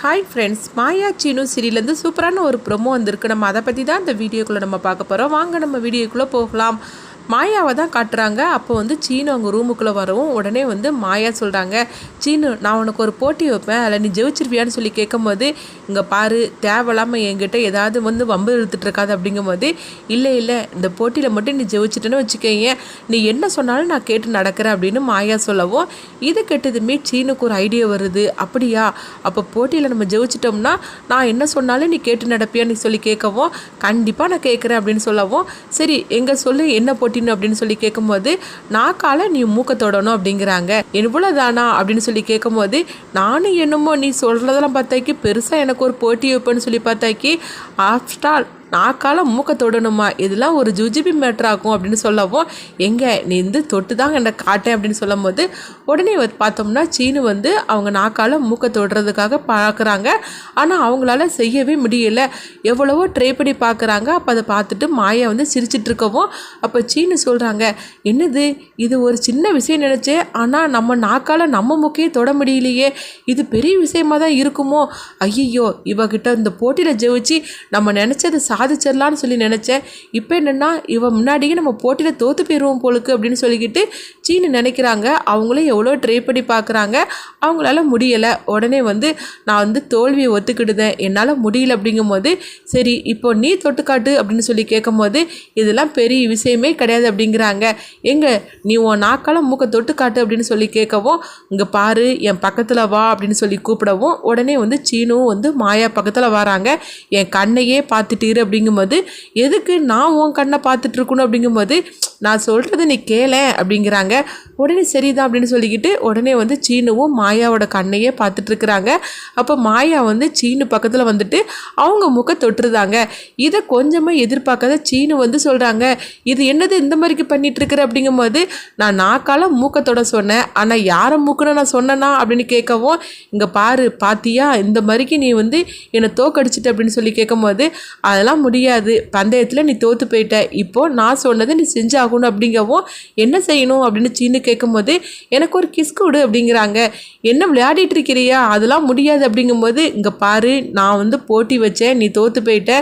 Hi friends Maya Seenu சீரியலேருந்து சூப்பரான ஒரு ப்ரொமோ வந்திருக்கு. நம்ம அதை பற்றி தான் இந்த வீடியோக்குள்ளே நம்ம பார்க்க போகிறோம் வாங்க நம்ம வீடியோக்குள்ளே போகலாம். மாயாவை தான் காட்டுறாங்க. அப்போ வந்து சீனு அவங்க ரூமுக்குள்ளே வரவும் உடனே வந்து மாயா சொல்கிறாங்க சீனு நான் உனக்கு ஒரு போட்டி வைப்பேன். அதில் நீ ஜெயிச்சிருவியான்னு சொல்லி கேட்கும்போது இங்கே பாரு தேவையில்லாமல் என்கிட்ட ஏதாவது வந்து வம்பு இழுத்துட்ருக்காது. அப்படிங்கும்போது இல்லை இல்லை இந்த போட்டியில் மட்டும் நீ ஜெயிச்சிட்டேன்னு வச்சுக்கோங்க நீ என்ன சொன்னாலும் நான் கேட்டு நடக்கிறேன். அப்படின்னு மாயா சொல்லவும் இது கெட்டதுமே சீனுக்கு ஒரு ஐடியா வருது. அப்படியா? அப்போ போட்டியில் நம்ம ஜெயிச்சிட்டோம்னா நான் என்ன சொன்னாலும் நீ கேட்டு நடப்பியான்னு சொல்லி கேட்கவும் கண்டிப்பாக நான் கேட்குறேன். அப்படின்னு சொல்லவும் சரி எங்கே சொல்லு என்ன போட்டி போட்டின்னு அப்படின்னு சொல்லி கேட்கும்போது நாக்கால நீ மூக்க தொடணும் அப்படிங்கிறாங்க. இவ்வளோதானா அப்படின்னு சொல்லி கேட்கும்போது நானும் என்னமோ நீ சொல்கிறதெல்லாம் பார்த்தாக்கி பெருசாக எனக்கு ஒரு போட்டி வைப்பேன்னு சொல்லி பார்த்தாக்கி ஆஃப்டால் நாக்கால் மூக்க தொடணுமா? இதெல்லாம் ஒரு ஜுஜிபி மேட்ராகும் அப்படின்னு சொல்லவும் எங்கே நீ வந்து தொட்டு தாங்க என்னை காட்டேன் அப்படின்னு சொல்லும் போது உடனே பார்த்தோம்னா சீனு வந்து அவங்க நாக்கால் மூக்க தொடுறதுக்காக பார்க்குறாங்க. ஆனால் அவங்களால செய்யவே முடியல. எவ்வளவோ ட்ரை பண்ணி பார்க்குறாங்க. அப்போ அதை பார்த்துட்டு மாயா வந்து சிரிச்சிட்டு இருக்கவும் அப்போ சீனு சொல்கிறாங்க என்னது? இது ஒரு சின்ன விஷயம் நினச்சே ஆனால் நம்ம நாக்கால் நம்ம மூக்கையே தொட முடியலையே. இது பெரிய விஷயமா தான் இருக்குமோ? ஐயோ இவகிட்ட இந்த போட்டியில் ஜெயிச்சு நம்ம நினச்சதை சாதிச்சிடலான்னு சொல்லி நினச்சேன். இப்போ என்னென்னா இவன் முன்னாடியே நம்ம போட்டியில் தோற்று போயிடுவோம் போலுக்கு அப்படின்னு சொல்லிக்கிட்டு சீனு நினைக்கிறாங்க. அவங்களும் எவ்வளோ ட்ரை பண்ணி பார்க்குறாங்க அவங்களால முடியலை. உடனே வந்து நான் வந்து தோல்வியை ஒத்துக்கிடுதேன். என்னால் முடியல அப்படிங்கும்போது சரி இப்போ நீ தொட்டுக்காட்டு அப்படின்னு சொல்லி கேட்கும்போது இதெல்லாம் பெரிய விஷயமே கிடையாது அப்படிங்கிறாங்க. எங்க நீ உன் நாக்கால மூக்க தொட்டுக்காட்டு அப்படின்னு சொல்லி கேட்கவும் இங்கே பாரு என் பக்கத்தில் வா அப்படின்னு சொல்லி கூப்பிடவும் உடனே வந்து சீனும் வந்து மாயா பக்கத்தில் வராங்க. என் கண்ணையே பார்த்துட்டீரு அப்படிங்கும்போது எதுக்கு நான் உன் கண்ணை பார்த்துட்டு இருக்கணும்? அப்படிங்கும்போது நான் சொல்கிறது நீ கேளேன் அப்படிங்கிறாங்க. உடனே சரிதான் அப்படின்னு சொல்லிக்கிட்டு உடனே வந்து சீனுவும் மாயாவோட கண்ணையே பார்த்துட்ருக்குறாங்க அப்போ மாயா வந்து சீனு பக்கத்தில் வந்துட்டு அவங்க முக்க தொட்டுருதாங்க. இதை கொஞ்சமாக எதிர்பார்க்காத சீனு வந்து சொல்கிறாங்க இது என்னது இந்த மாதிரிக்கு பண்ணிகிட்ருக்குற அப்படிங்கும்போது நான் நாக்கால மூக்கத்தோட சொன்னேன். ஆனால் யாரை மூக்குன்னு நான் சொன்னேனா? அப்படின்னு கேட்கவும் இங்கே பாரு பாத்தியா? இந்த மாதிரிக்கு நீ வந்து என்னை தோக்கடிச்சிட்டு அப்படின்னு சொல்லி கேட்கும்போது அதெல்லாம் முடியாது. பந்தயத்தில் நீ தோற்று போயிட்ட. இப்போது நான் சொன்னதை நீ செஞ்சாகணும் அப்படிங்கவும் என்ன செய்யணும் அப்படின்னு சீனு கேட்கும்போது எனக்கு ஒரு கிஸ் கொடு அப்படிங்கிறாங்க. என்ன விளையாடிட்டு இருக்கிறியா? அதெல்லாம் முடியாது அப்படிங்கும்போது இங்கே பாரு நான் வந்து போட்டி வச்சேன் நீ தோற்று போயிட்ட.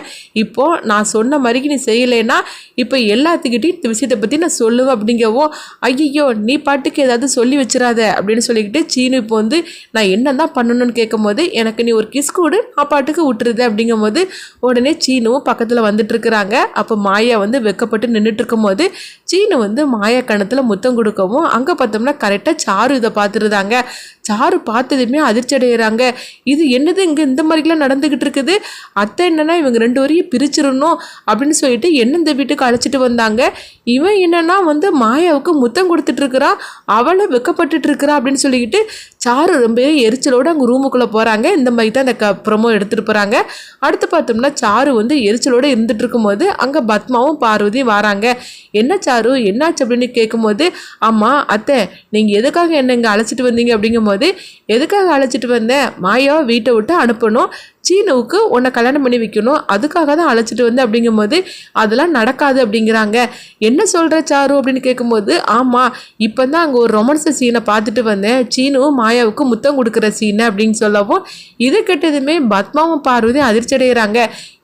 இப்போது நான் சொன்ன மாதிரிக்கு நீ செய்யலைன்னா இப்போ எல்லாத்துக்கிட்டையும் இந்த விஷயத்தை பற்றி நான் சொல்லுவேன் அப்படிங்கவும் ஐயோ நீ பாட்டுக்கு ஏதாவது சொல்லி வச்சிடாத அப்படின்னு சொல்லிக்கிட்டு சீனு இப்போ வந்து நான் என்ன தான் பண்ணணும்னு கேட்கும்போது எனக்கு நீ ஒரு கிஸ் கொடு நான் பாட்டுக்கு விட்டுருது அப்படிங்கும்போது உடனே சீனுவும் பக்கத்தில் வந்துட்டு இருக்கிறாங்க அப்போ மாயா வந்து வெக்கப்பட்டு நின்றுட்டு இருக்கும்போது சீனு வந்து மாயா கணத்தில் முத்தம் கொடுக்கவும் அங்கே பார்த்தோம்னா கரெக்டாக சாரு இதை பார்த்துருந்தாங்க. சாரு பார்த்ததுமே அதிர்ச்சி அடைகிறாங்க இது என்னது இங்கே இந்த மாதிரிலாம் நடந்துக்கிட்டு இருக்குது? அத்தை என்னென்னா இவங்க ரெண்டு வரையும் பிரிச்சிடணும் அப்படின்னு சொல்லிட்டு என்ன இந்த வீட்டுக்கு அழைச்சிட்டு வந்தாங்க. இவன் என்னென்னா வந்து மாயாவுக்கு முத்தம் கொடுத்துட்ருக்குறா அவளை வெக்கப்பட்டுட்டு இருக்கிறா அப்படின்னு சொல்லிக்கிட்டு சாரு ரொம்ப எரிச்சலோடு அங்கே ரூமுக்குள்ளே போகிறாங்க இந்த மாதிரி தான் இந்த க ப்ரொமோ எடுத்துகிட்டு போகிறாங்க அடுத்து பார்த்தோம்னா சாரு வந்து எரிச்சலோடு இருந்துட்டு இருக்கும்போது அங்கே பத்மாவும் பார்வதியும் வராங்க. என்ன சாரு? என்னாச்சு? அப்படின்னு கேட்கும்போது ஆமாம் அத்தை நீங்கள் எதுக்காக என்ன இங்கே அழைச்சிட்டு வந்தீங்க? அப்படிங்கும்போது எதுக்காக அழைச்சிட்டு வந்தேன் மாயாவை வீட்டை விட்டு அனுப்பணும். சீனுவுக்கு உன்னை கல்யாணம் பண்ணி வைக்கணும். அதுக்காக தான் அழைச்சிட்டு வந்து. அப்படிங்கும்போது அதெல்லாம் நடக்காது அப்படிங்கிறாங்க. என்ன சொல்கிற சாரு? அப்படின்னு கேட்கும்போது ஆமாம் இப்போ தான் அங்கே ஒரு ரொமான்ஸ் சீனை பார்த்துட்டு வந்தேன். சீனுவும் மாயாவுக்கு முத்தம் கொடுக்குற சீனை அப்படின்னு சொல்லவும் இது கெட்டதுமே பத்மாவும் பார்வதி அதிர்ச்சி அடைகிறாங்க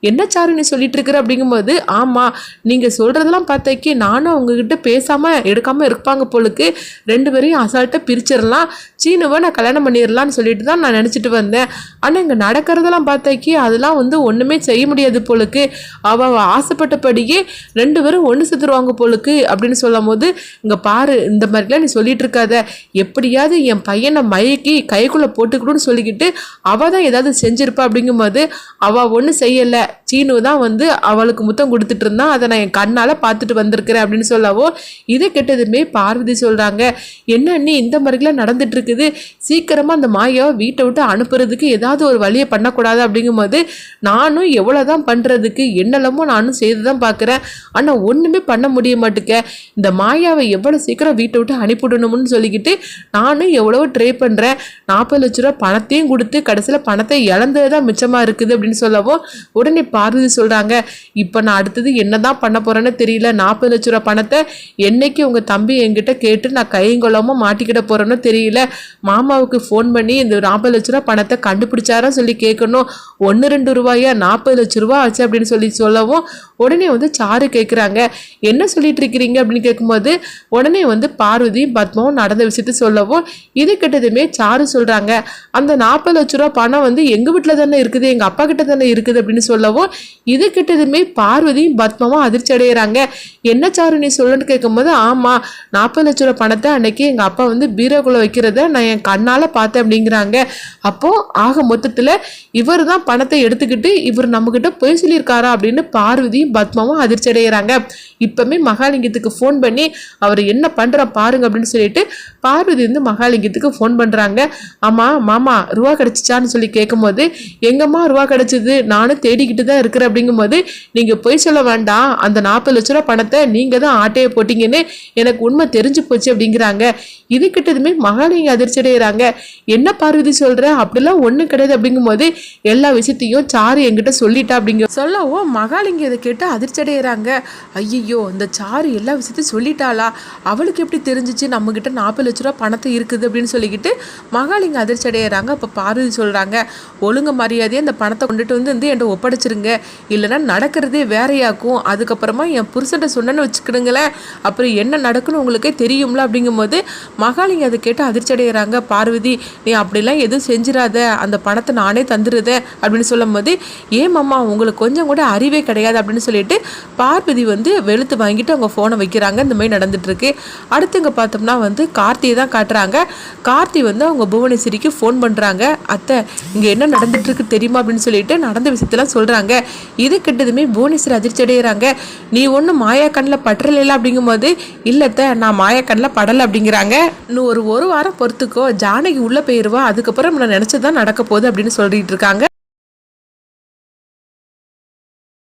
என்ன சார் நீ சொல்லிட்டு இருக்கிற அப்படிங்கும்போது ஆமாம் நீங்கள் சொல்கிறதெல்லாம் பார்த்தாக்கி நானும் அவங்கக்கிட்ட பேசாமல் எடுக்காமல் இருப்பாங்க போலுக்கு ரெண்டு பேரையும் அசால்ட்டாக பிரிச்சிடலாம் சீனுவை நான் கல்யாணம் பண்ணிடலான்னு சொல்லிட்டு தான் நான் நினச்சிட்டு வந்தேன். ஆனால் இங்கே நடக்கிறதெல்லாம் பார்த்தாக்கி அதெல்லாம் வந்து ஒன்றுமே செய்ய முடியாது போலுக்கு. அவள் ஆசைப்பட்டபடியே ரெண்டு பேரும் ஒன்று சுற்றுருவாங்க போலுக்கு அப்படின்னு சொல்லும் போது இங்கே பாரு இந்த மாதிரிலாம் நீ சொல்லிட்டு இருக்காத. எப்படியாவது என் பையனை மயக்கி கைக்குள்ளே போட்டுக்கணும்னு சொல்லிக்கிட்டு அவள் தான் ஏதாவது செஞ்சிருப்பா அப்படிங்கும்போது அவள் ஒன்றும் செய்யலை. what? சீனு தான் வந்து அவளுக்கு முத்தம் கொடுத்துட்டு இருந்தான் அதை நான் என் கண்ணால் பார்த்துட்டு வந்திருக்கிறேன் அப்படின்னு சொல்லவோ இதை கெட்டதுமே பார்வதி சொல்கிறாங்க என்ன நீ இந்த மாதிரிலாம் நடந்துட்டு இருக்குது. சீக்கிரமாக அந்த மாயாவை வீட்டை விட்டு அனுப்புறதுக்கு ஏதாவது ஒரு வழியை பண்ணக்கூடாது அப்படிங்கும்போது நானும் எவ்வளோ தான் பண்ணுறதுக்கு என்னெல்லாமோ நானும் செய்து தான் பார்க்குறேன். ஆனால் ஒன்றுமே பண்ண முடிய மாட்டுக்க இந்த மாயாவை எவ்வளோ சீக்கிரம் வீட்டை விட்டு அனுப்பிவிடணும்னு சொல்லிக்கிட்டு நானும் எவ்வளவோ ட்ரை பண்ணுறேன் நாற்பது லட்ச ரூபா பணத்தையும் கொடுத்து கடைசியில் பணத்தை இழந்தது தான் மிச்சமாக இருக்குது அப்படின்னு சொல்லவும் உடனே பார்வதி சொல்கிறாங்க இப்போ நான் அடுத்தது என்ன தான் பண்ண போகிறேன்னு தெரியல. நாற்பது லட்ச ரூபா பணத்தை என்னைக்கு உங்கள் தம்பி என்கிட்ட கேட்டு நான் கையங்கொள்ளாமல் மாட்டிக்கிட போகிறேன்னு தெரியல. மாமாவுக்கு ஃபோன் பண்ணி இந்த நாற்பது லட்ச ரூபா பணத்தை கண்டுபிடிச்சாரா சொல்லி கேட்கணும். ஒன்று ரெண்டு ரூபாயா? நாற்பது லட்ச ரூபா ஆச்சு அப்படின்னு சொல்லி சொல்லவும் உடனே வந்து சாரு கேட்குறாங்க என்ன சொல்லிட்டு இருக்கிறீங்க அப்படின்னு கேட்கும்போது உடனே வந்து பார்வதி பத்மாவும் நடந்த விஷயத்த சொல்லவும் இது கிட்டதுமே சாரு சொல்கிறாங்க அந்த நாற்பது லட்ச ரூபா பணம் வந்து எங்கள் வீட்டில் தானே இருக்குது எங்கள் அப்பா கிட்ட தானே இருக்குது அப்படின்னு சொல்லவும் இது கிட்டதுமே பார்வதியும் பத்மாவும் அதிர்ச்சி அடைகிறாங்க என்ன சாரு நீ சொல்லுன்னு கேட்கும்போது ஆமாம் நாற்பது லட்ச ரூபா பணத்தை அன்னைக்கு எங்கள் அப்பா வந்து பீரோக்குள்ளே வைக்கிறத நான் என் கண்ணால் பார்த்தேன் அப்படிங்கிறாங்க. அப்போது ஆக மொத்தத்தில் இவர் தான் பணத்தை எடுத்துக்கிட்டு இவர் நம்மக்கிட்ட பொய் சொல்லியிருக்காரா அப்படின்னு பார்வதியும் பத்மாவும் அதிர்ச்சி அடைகிறாங்க இப்போமே மகாலிங்கத்துக்கு ஃபோன் பண்ணி அவர் என்ன பண்ணுறா பாருங்க அப்படின்னு சொல்லிட்டு பார்வதி வந்து மகாலிங்கத்துக்கு ஃபோன் பண்ணுறாங்க ஆமாம் மாமா ரூபா கிடச்சிச்சான்னு சொல்லி கேட்கும்போது எங்கம்மா ரூபா கிடச்சிது? நானும் தேடிக்கிட்டு தான் இருக்கிற அப்படிங்கும்போது நீங்கள் பொய் சொல்ல வேண்டாம். அந்த நாற்பது லட்ச ரூபா பணத்தை நீங்கள் தான் ஆட்டையை போட்டிங்கன்னு எனக்கு உண்மை தெரிஞ்சு போச்சு அப்படிங்கிறாங்க. இது கிட்டதுமே மகாலிங்க அதிர்ச்சி அடைகிறாங்க என்ன பார்வதி சொல்கிற அப்படிலாம் ஒன்றும் கிடையாது அப்படிங்கும்போது எல்லா விஷயத்தையும் சாரு என்கிட்ட சொல்லிட்டா அப்படிங்க சொல்லவும் மகாலிங்க இதை கேட்டு அதிர்ச்சி அடைகிறாங்க ஐயோ இந்த சாரு எல்லா விஷயத்தையும் சொல்லிட்டாளா? அவளுக்கு எப்படி தெரிஞ்சிச்சு நம்மக்கிட்ட நாற்பது லட்ச ரூபா பணத்தை இருக்குது அப்படின்னு சொல்லிக்கிட்டு மகாலிங்க அதிர்ச்சி அடைகிறாங்க அப்போ பார்வதி சொல்கிறாங்க ஒழுங்கு மரியாதையை அந்த பணத்தை கொண்டுட்டு வந்து வந்து என்கிட்ட ஒப்படைச்சிருங்க. இல்லைன்னா நடக்கிறதே வேறையாக்கும். அதுக்கப்புறமா என் புருஷன்ட்ட சொன்னேன்னு வச்சுக்கிடுங்களேன். அப்புறம் என்ன நடக்குன்னு உங்களுக்கே தெரியும்ல அப்படிங்கும்போது மகாலிங்க அதை கேட்டு அதிர்ச்சி அடைகிறாங்க பார்வதி நீ அப்படிலாம் எதுவும் செஞ்சிடாத அந்த பணத்தை நானே தந்துடுதேன் அப்படின்னு சொல்லும்போது ஏன் ஏமாம்மா உங்களுக்கு கொஞ்சம் கூட அறிவே கிடையாது. அப்படின்னு சொல்லிட்டு பார்வதி வந்து வெளுத்து வாங்கிட்டு அவங்க ஃபோனை வைக்கிறாங்க. இந்த மாதிரி நடந்துட்டுருக்கு. அடுத்து பார்த்தோம்னா வந்து கார்த்தியை தான் காட்டுறாங்க. கார்த்தி வந்து அவங்க புவனேஸ்வரிக்கு ஃபோன் பண்ணுறாங்க அத்தை இங்கே என்ன நடந்துட்டுருக்கு தெரியுமா? அப்படின்னு சொல்லிட்டு நடந்த விஷயத்தெல்லாம் சொல்கிறாங்க இது கிட்டதுமே புவனேஸ்வர் அதிர்ச்சி அடைகிறாங்க நீ ஒன்றும் மாயா கண்ணில் பற்றல அப்படிங்கும்போது இல்லத்த நான் மாயா கண்ணில் படலை அப்படிங்கிறாங்க. இன்னும் ஒரு ஒரு வாரம் பொறுத்துக்கோ. ஜானகி உள்ளே போயிடுவா அதுக்கப்புறம் நான் நினச்சதான் நடக்க போகுது அப்படின்னு சொல்லிட்டு இருக்காங்க.